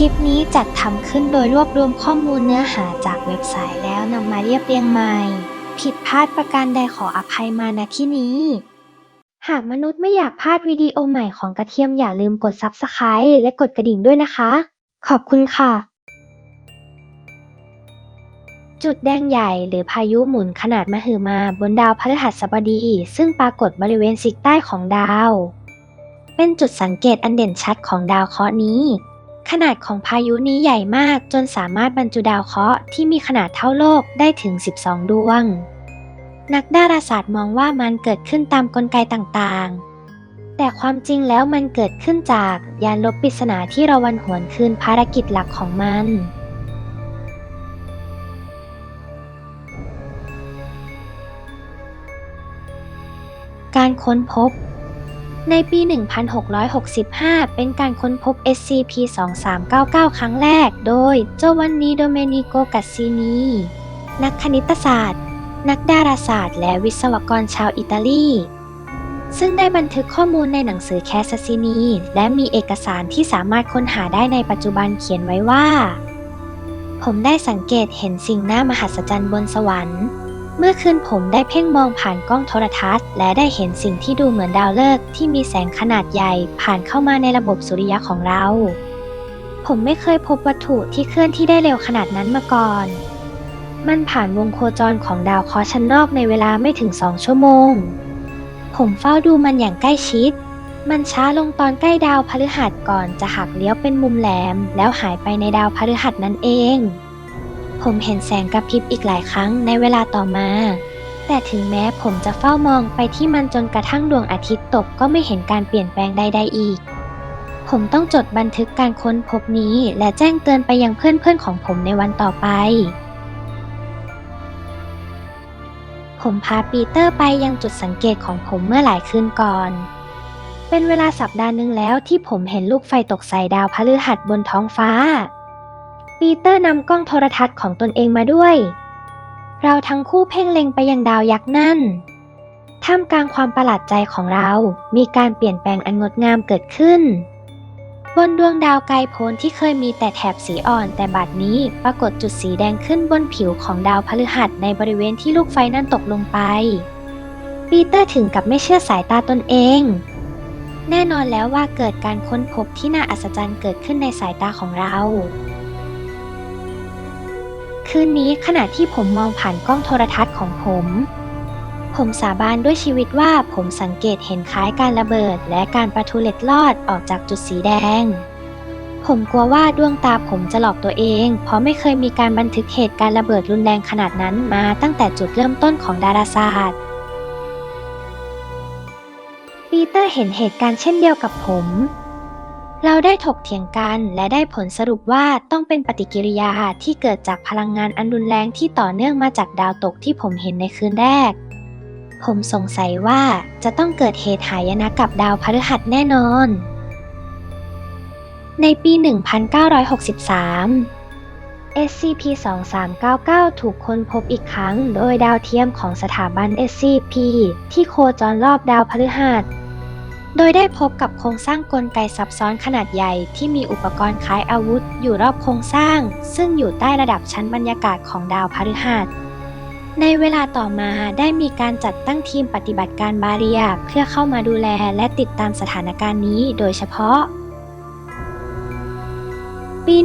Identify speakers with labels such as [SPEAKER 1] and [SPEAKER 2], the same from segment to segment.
[SPEAKER 1] คลิปนี้จัดทำขึ้นโดยรวบรวมข้อมูลเนื้อหาจากเว็บไซต์แล้วนำมาเรียบเรียงใหม่ ผิดพลาดประการใดขออภัยมาณที่นี้ หากมนุษย์ไม่อยากพลาดวิดีโอใหม่ของกระเทียมอย่าลืมกด Subscribe และกดกระดิ่งด้วยนะคะ ขอบคุณค่ะ จุดแดงใหญ่หรือพายุหมุนขนาดมหึมาบนดาวพฤหัสบดี ซึ่งปรากฏบริเวณซีกใต้ของดาว เป็นจุดสังเกตอันเด่นชัดของดาวเคราะห์นี้ ขนาดของพายุนี้ใหญ่มากจนสามารถบรรจุดาวเคราะห์ที่มีขนาดเท่าโลกได้ถึง 12 ดวง นักดาราศาสตร์มองว่ามันเกิดขึ้นตามกลไกต่างๆ แต่ความจริงแล้วมันเกิดขึ้นจากยานลบปริศนาที่เระวันหวนคืนภารกิจหลักของมันการค้นพบ ในปี 1665 เป็นการค้นพบ SCP-2399 ครั้งแรก โดยโจวันนีโดเมนิโกกัสซินี นักคณิตศาสตร์ นักดาราศาสตร์ และวิศวกรชาวอิตาลี ซึ่งได้บันทึกข้อมูลในหนังสือแคสซินี และมีเอกสารที่สามารถค้นหาได้ในปัจจุบันเขียนไว้ว่า ผมได้สังเกตเห็นสิ่งน่ามหัศจรรย์บนสวรรค์ เมื่อคืนผมได้เพ่งมองผ่านกล้องโทรทัศน์ และได้เห็นสิ่งที่ดูเหมือนดาวฤกษ์ที่มีแสงขนาดใหญ่ผ่านเข้ามาในระบบสุริยะของเรา ผมไม่เคยพบวัตถุที่เคลื่อนที่ได้เร็วขนาดนั้นมาก่อน มันผ่านวงโคจรของดาวเคราะห์ชั้นนอกในเวลาไม่ถึงสองชั่วโมง ผมเฝ้าดูมันอย่างใกล้ชิด มันช้าลงตอนใกล้ดาวพฤหัสก่อนจะหักเลี้ยวเป็นมุมแหลม แล้วหายไปในดาวพฤหัสนั่นเอง ผมเห็นแสงกระพริบอีกหลายครั้งในเวลาต่อมา แต่ถึงแม้ผมจะเฝ้ามองไปที่มันจนกระทั่งดวงอาทิตย์ตกก็ไม่เห็นการเปลี่ยนแปลงใดๆอีก ผมต้องจดบันทึกการค้นพบนี้ และแจ้งเตือนไปยังเพื่อนๆของผมในวันต่อไป ผมพาปีเตอร์ไปยังจุดสังเกตของผมเมื่อหลายคืนก่อนเป็นเวลาสัปดาห์หนึ่งแล้วที่ผมเห็นลูกไฟตกใส่ดาวพฤหัสบนท้องฟ้า ปีเตอร์นำกล้องโทรทัศน์ของตนเองมาด้วย เราทั้งคู่เพ่งเล็งไปยังดาวยักษ์นั่น ท่ามกลางความประหลาดใจของเรา มีการเปลี่ยนแปลงอันงดงามเกิดขึ้น บนดวงดาวไกลโพ้นที่เคยมีแต่แถบสีอ่อน แต่บัดนี้ปรากฏจุดสีแดงขึ้นบนผิวของดาวพฤหัสในบริเวณที่ลูกไฟนั่นตกลงไป ปีเตอร์ถึงกับไม่เชื่อสายตาตนเองแน่นอนแล้วว่าเกิดการค้นพบที่น่าอัศจรรย์เกิดขึ้นในสายตาของเรา คืนนี้ขณะที่ผมมองผ่านกล้องโทรทัศน์ของผม ผมสาบานด้วยชีวิตว่าผมสังเกตเห็นคล้ายการระเบิด และการประทุเล็ดลอดออกจากจุดสีแดง ผมกลัวว่าดวงตาผมจะหลอกตัวเอง เพราะไม่เคยมีการบันทึกเหตุการณ์ระเบิดรุนแรงขนาดนั้นมาตั้งแต่จุดเริ่มต้นของดาราศาสตร์ปีเตอร์เห็นเหตุการณ์เช่นเดียวกับผม เราได้ถกเถียงกันและได้ผลสรุปว่าต้องเป็นปฏิกิริยาที่เกิดจากพลังงานอันรุนแรงที่ต่อเนื่องมาจากดาวตกที่ผมเห็นในคืนแรก ผมสงสัยว่าจะต้องเกิดเหตุหายนะกับดาวพฤหัสแน่นอน ในปี 1963 SCP-2399 ถูกค้นพบอีกครั้งโดยดาวเทียมของสถาบัน SCP ที่โคจรรอบดาวพฤหัส โดยได้พบกับโครงสร้างกลไกซับซ้อนขนาดใหญ่ที่มีอุปกรณ์คล้ายอาวุธ อยู่รอบโครงสร้าง ซึ่งอยู่ใต้ระดับชั้นบรรยากาศของดาวพฤหัสในเวลาต่อมาได้มีการจัดตั้งทีมปฏิบัติการบาเรียเพื่อเข้ามาดูแลและติดตามสถานการณ์นี้โดยเฉพาะ ปี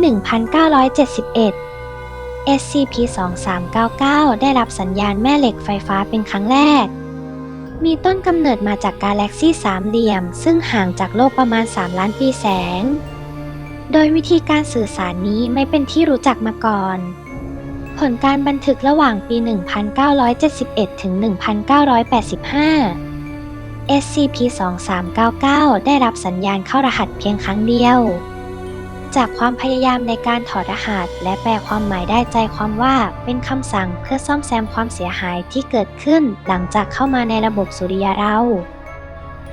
[SPEAKER 1] 1971 SCP-2399 ได้รับสัญญาณแม่เหล็กไฟฟ้าเป็นครั้งแรก มีต้นกำเนิดมาจากกาแล็กซี่สามเหลี่ยม ซึ่งห่างจากโลกประมาณ 3 ล้านปีแสง โดยวิธีการสื่อสารนี้ไม่เป็นที่รู้จักมาก่อน ผลการบันทึกระหว่างปี 1971 ถึง 1985 SCP-2399 ได้รับสัญญาณเข้ารหัสเพียงครั้งเดียว จากความพยายามในการถอดรหัส และแปลความหมายได้ใจความว่า เป็นคำสั่งเพื่อซ่อมแซมความเสียหายที่เกิดขึ้นหลังจากเข้ามาในระบบสุริยะเรา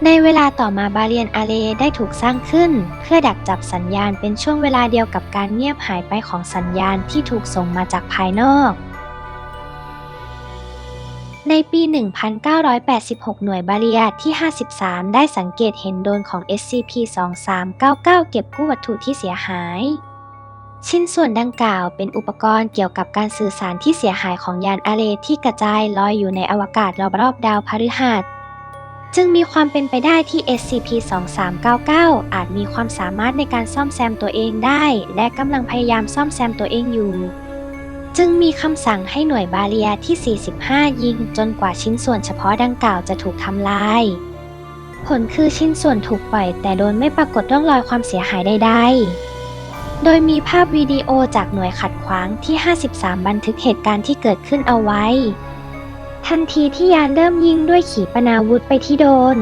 [SPEAKER 1] ในเวลาต่อมาบาเรียนอาเลได้ถูกสร้างขึ้น เพื่อดักจับสัญญาณเป็นช่วงเวลาเดียวกับการเงียบหายไปของสัญญาณที่ถูกส่งมาจากภายนอก ในปี 1986 หน่วยบารียที่ 53 ได้สังเกตเห็นโดนของ SCP-2399 เก็บกู้วัตถุที่เสียหาย ชิ้นส่วนดังกล่าวเป็นอุปกรณ์เกี่ยวกับการสื่อสารที่เสียหายของยานอาเลที่กระจายลอยอยู่ในอวกาศรอบๆดาวพฤหัสจึงมีความเป็นไปได้ที่ SCP-2399 อาจมีความสามารถในการซ่อมแซมตัวเองได้ และกำลังพยายามซ่อมแซมตัวเองอยู่ จึงมีคำสั่งให้หน่วยบาเรียที่ 45 ยิงจนกว่าชิ้นส่วนเฉพาะดังกล่าวจะถูกทำลาย ผลคือชิ้นส่วนถูกปล่อย แต่โดนไม่ปรากฏร่องรอยความเสียหายใดๆ โดยมีภาพวิดีโอจากหน่วยขัดขวางที่ 53 บันทึกเหตุการณ์ที่เกิดขึ้นเอาไว้ ทันทีที่ยานเริ่มยิงด้วยขีปนาวุธไปที่โดน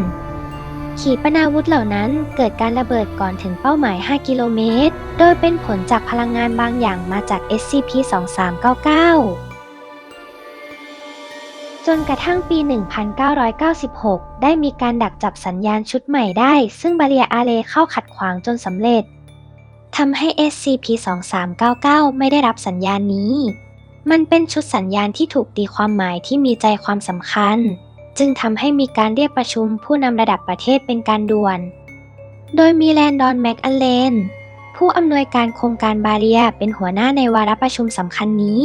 [SPEAKER 1] ขีปนาวุธเหล่านั้นเกิดการระเบิดก่อนถึงเป้าหมาย 5 กิโลเมตร โดยเป็นผลจากพลังงานบางอย่างมาจาก SCP-2399 จนกระทั่งปี 1996 ได้มีการดักจับสัญญาณชุดใหม่ได้ ซึ่งบาเรียอาเลเข้าขัดขวางจนสำเร็จ ทำให้ SCP-2399 ไม่ได้รับสัญญาณนี้ มันเป็นชุดสัญญาณที่ถูกตีความหมายที่มีใจความสำคัญ จึงทำให้มีการเรียกประชุมผู้นำระดับประเทศเป็นการด่วน โดยมีแลนดอนแมกอเลน ผู้อำนวยการโครงการบาเรียเป็นหัวหน้าในวาระประชุมสำคัญนี้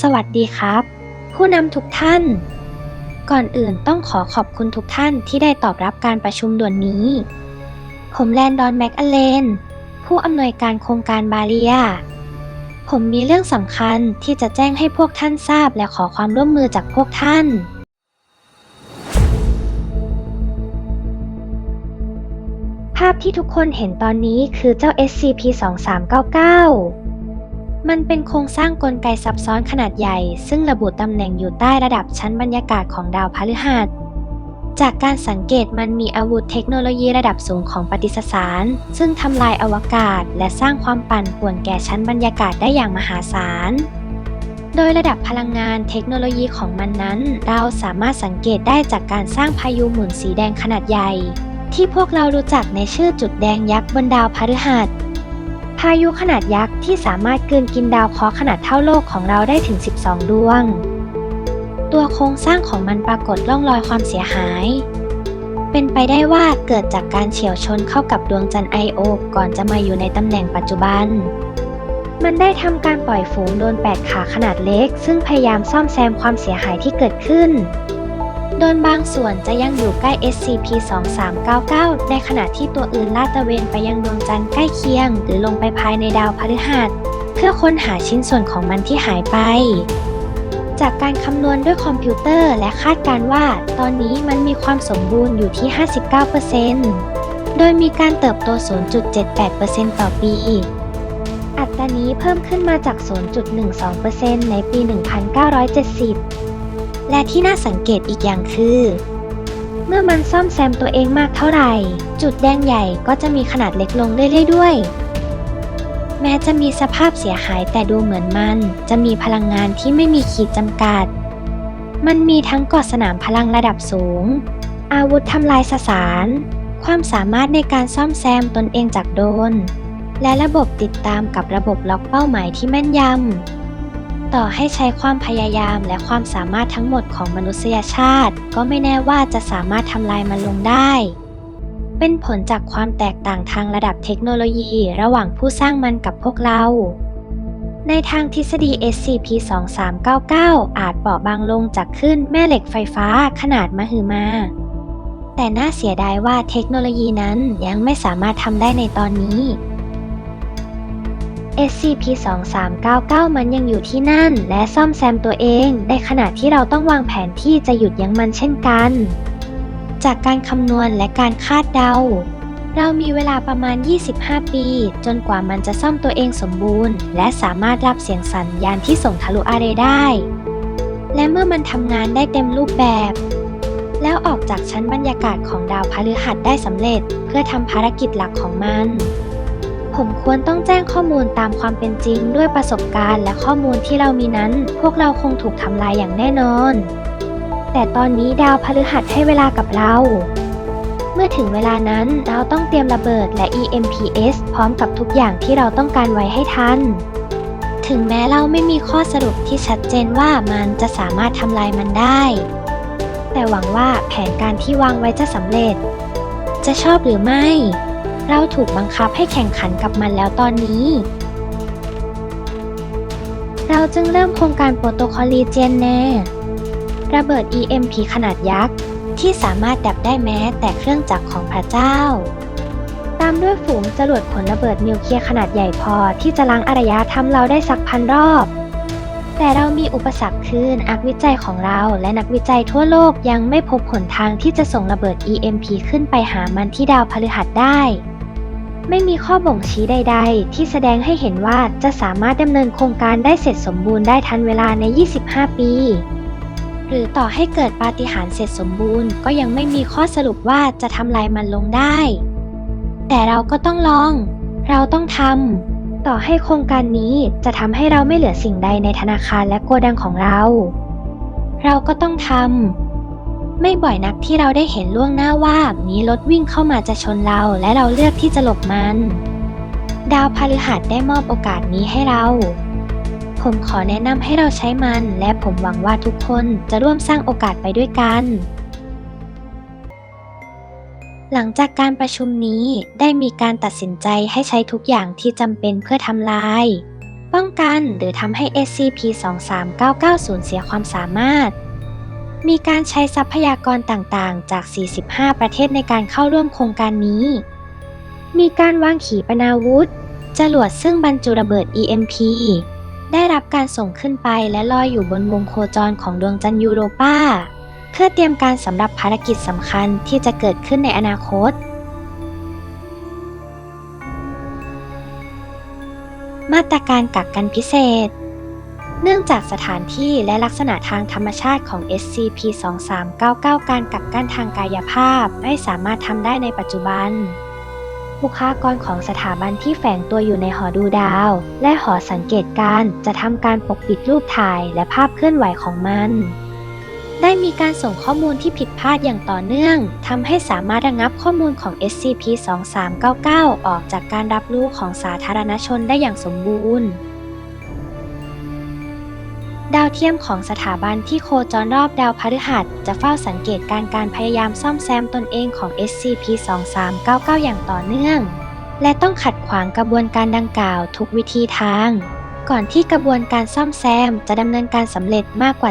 [SPEAKER 1] สวัสดีครับ ผู้นำทุกท่าน ก่อนอื่นต้องขอขอบคุณทุกท่านที่ได้ตอบรับการประชุมด่วนนี้ ผมแลนดอนแมกอเลน ผู้อำนวยการโครงการบาเรีย ผมมีเรื่องสำคัญที่จะแจ้งให้พวกท่านทราบและขอความร่วมมือจากพวกท่าน ภาพที่ทุกคนเห็นตอนนี้คือเจ้า SCP-2399 มันเป็นโครงสร้างกลไกซับซ้อนขนาดใหญ่ ซึ่งระบุตำแหน่งอยู่ใต้ระดับชั้นบรรยากาศของดาวพฤหัส จากการสังเกตมันมีอาวุธเทคโนโลยีระดับสูงของปฏิสสาร ซึ่งทำลายอวกาศ และสร้างความปั่นป่วนแก่ชั้นบรรยากาศได้อย่างมหาศาลโดยระดับพลังงานเทคโนโลยีของมันนั้น เราสามารถสังเกตได้จากการสร้างพายุหมุนสีแดงขนาดใหญ่ ที่พวกเรารู้จักในชื่อจุดแดงยักษ์บนดาวพฤหัส พายุขนาดยักษ์ที่สามารถกลืนกินดาวเคราะห์ขนาดเท่าโลกของเราได้ถึง 12 ดวง ตัวโครงสร้างของมันปรากฏร่องรอยความเสียหาย เป็นไปได้ว่าเกิดจากการเฉียวชนเข้ากับดวงจันทร์ไอโอก่อนจะมาอยู่ในตำแหน่งปัจจุบัน มันได้ทำการปล่อยฝูงโดนแปดขาขนาดเล็ก ซึ่งพยายามซ่อมแซมความเสียหายที่เกิดขึ้น โดนบางส่วนจะยังอยู่ใกล้ SCP-2399 ในขณะที่ตัวอื่นลาดตระเวนไปยังดวงจันทร์ใกล้เคียง หรือลงไปภายในดาวพฤหัสเพื่อค้นหาชิ้นส่วนของมันที่หายไป จากการคำนวณด้วยคอมพิวเตอร์ และคาดการว่า ตอนนี้มันมีความสมบูรณ์อยู่ที่ 59%โดยมีการเติบโต 0.78%ต่อปี อัตรานี้เพิ่มขึ้นมาจาก 0.12%ในปี 1970 และที่น่าสังเกตอีกอย่างคือ เมื่อมันซ่อมแซมตัวเองมากเท่าไหร่ จุดแดงใหญ่ก็จะมีขนาดเล็กลงเรื่อยๆด้วย แม้จะมีสภาพเสียหายแต่ดูเหมือนมัน จะมีพลังงานที่ไม่มีขีดจำกัด มันมีทั้งกาะสนามพลังระดับสูง อาวุธทำลายสสาร ความสามารถในการซ่อมแซมตนเองจากโดน และระบบติดตามกับระบบล็อกเป้าหมายที่แม่นยำ ต่อให้ใช้ความพยายามและความสามารถทั้งหมดของมนุษยชาติ ก็ไม่แน่ว่าจะสามารถทำลายมันลงได้ เป็นผลจากความแตกต่างทางระดับเทคโนโลยีระหว่างผู้สร้างมันกับพวกเรา ในทางทฤษฎี SCP-2399 อาจเปราะบางลงจากคลื่นแม่เหล็กไฟฟ้าขนาดมหึมา แต่น่าเสียดายว่าเทคโนโลยีนั้นยังไม่สามารถทำได้ในตอนนี้ SCP-2399 มันยังอยู่ที่นั่น และซ่อมแซมตัวเอง ในขณะที่เราต้องวางแผนที่จะหยุดยั้งมันเช่นกัน จากการคำนวณและการคาดเดา เรามีเวลาประมาณ 25 ปี จนกว่ามันจะซ่อมตัวเองสมบูรณ์ และสามารถรับเสียงสัญญาณที่ส่งทะลุอาเรได้ และเมื่อมันทำงานได้เต็มรูปแบบ แล้วออกจากชั้นบรรยากาศของดาวพฤหัสได้สำเร็จ เพื่อทำภารกิจหลักของมันผมควรต้องแจ้งข้อมูลตามความเป็นจริงด้วยประสบการณ์และข้อมูลที่เรามีนั้น พวกเราคงถูกทำลายอย่างแน่นอน แต่ตอนนี้ดาวพฤหัสให้เวลากับเรา เมื่อถึงเวลานั้นเราต้องเตรียมระเบิดและ EMPS พร้อมกับทุกอย่างที่เราต้องการไว้ให้ทัน ถึงแม้เราไม่มีข้อสรุปที่ชัดเจนว่ามันจะสามารถทำลายมันได้ แต่หวังว่าแผนการที่วางไว้จะสำเร็จ จะชอบหรือไม่ เราถูกบังคับให้แข่งขันกับมันแล้วตอนนี้เราจึงเริ่มโครงการโปรโตคอลลีเจนแน่ ระเบิด EMP ขนาดยักษ์ ที่สามารถดับได้แม้แต่เครื่องจักรของพระเจ้า ตามด้วยฝูงจรวดขนระเบิดนิวเคลียร์ขนาดใหญ่พอที่จะล้างอารยธรรมเราได้สักพันรอบ แต่เรามีอุปสรรคคือนักวิจัยของเราและนักวิจัยทั่วโลกยังไม่พบหนทางที่จะส่งระเบิด EMP ขึ้นไปหามันที่ดาวพฤหัสได้ไม่มีข้อบ่งชี้ใด ๆ ที่แสดงให้เห็นว่าจะสามารถดำเนินโครงการได้เสร็จสมบูรณ์ได้ทันเวลาใน 25 ปี หรือต่อให้เกิดปาฏิหาริย์เสร็จสมบูรณ์ ก็ยังไม่มีข้อสรุปว่าจะทำลายมันลงได้ แต่เราก็ต้องลอง เราต้องทำต่อให้โครงการนี้จะทำให้เราไม่เหลือสิ่งใดในธนาคารและโกดังของเรา เราก็ต้องทำไม่บ่อยนักที่เราได้เห็นล่วงหน้าว่ามีรถวิ่งเข้ามาจะชนเราและเราเลือกที่จะหลบมัน ดาวพฤหัสได้มอบโอกาสนี้ให้เรา ผมขอแนะนำให้เราใช้มัน และผมหวังว่าทุกคนจะร่วมสร้างโอกาสไปด้วยกัน หลังจากการประชุมนี้ได้มีการตัดสินใจให้ใช้ทุกอย่างที่จำเป็นเพื่อทำลาย ป้องกันหรือทำให้ SCP-2399 สูญเสียความสามารถ มีการใช้ทรัพยากรต่างๆ จาก 45 ประเทศในการเข้าร่วมโครงการนี้ มีการวางขีปนาวุธจรวดซึ่งบรรจุระเบิด EMP ได้รับการส่งขึ้นไปและลอยอยู่บนวงโคจรของดวงจันทร์ยูโรปาเพื่อเตรียมการสำหรับภารกิจสำคัญที่จะเกิดขึ้นในอนาคต มาตรการกักกันพิเศษ เนื่องจากสถานที่และลักษณะทางธรรมชาติของ SCP-2399 การกักกันทางกายภาพไม่สามารถทำได้ในปัจจุบัน บุคลากรของสถาบันที่แฝงตัวอยู่ในหอดูดาว และหอสังเกตการจะทำการปกปิดรูปถ่ายและภาพเคลื่อนไหวของมัน ได้มีการส่งข้อมูลที่ผิดพลาดอย่างต่อเนื่องทำให้สามารถระงับข้อมูลของ SCP-2399 ออกจากการรับรู้ของสาธารณชนได้อย่างสมบูรณ์ ดาวเทียมของสถาบันที่โคจรรอบดาวพฤหัส จะเฝ้าสังเกตการการพยายามซ่อมแซมตนเองของ SCP-2399 อย่างต่อเนื่อง และต้องขัดขวางกระบวนการดังกล่าวทุกวิธีทาง ก่อนที่กระบวนการซ่อมแซมจะดำเนินการสำเร็จมากกว่า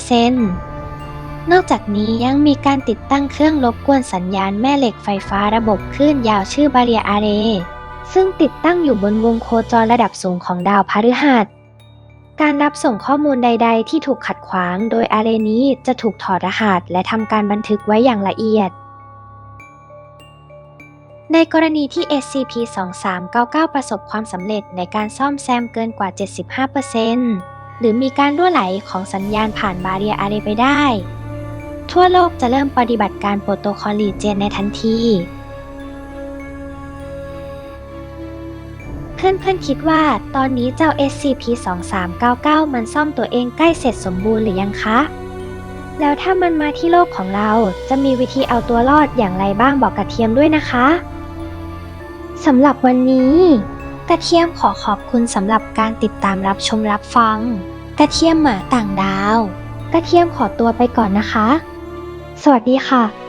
[SPEAKER 1] 75%นอกจากนี้ยังมีการติดตั้งเครื่องรบกวนสัญญาณแม่เหล็กไฟฟ้าระบบคลื่นยาวชื่อบาเรียอาเรซึ่งติดตั้งอยู่บนวงโคจรระดับสูงของดาวพฤหัส การรับส่งข้อมูลใด ๆ ที่ถูกขัดขวาง โดยอาเรนี้จะถูกถอดรหัส และทำการบันทึกไว้อย่างละเอียด ในกรณีที่ SCP-2399 ประสบความสำเร็จในการซ่อมแซมเกินกว่า 75%หรือมีการรั่วไหลของสัญญาณผ่านบาเรียอาเรไปได้ ทั่วโลกจะเริ่มปฏิบัติการโปรโตคอลลีเจนในทันที เพื่อนๆคิดว่าตอนนี้เจ้า SCP-2399 มันซ่อมตัวเองใกล้เสร็จสมบูรณ์หรือยังคะ แล้วถ้ามันมาที่โลกของเราจะมีวิธีเอาตัวรอดอย่างไรบ้างบอกกระเทียมด้วยนะคะสำหรับวันนี้ กระเทียมขอขอบคุณสำหรับการติดตามรับชมรับฟัง กระเทียมหมาต่างดาว กระเทียมขอตัวไปก่อนนะคะ สวัสดีค่ะ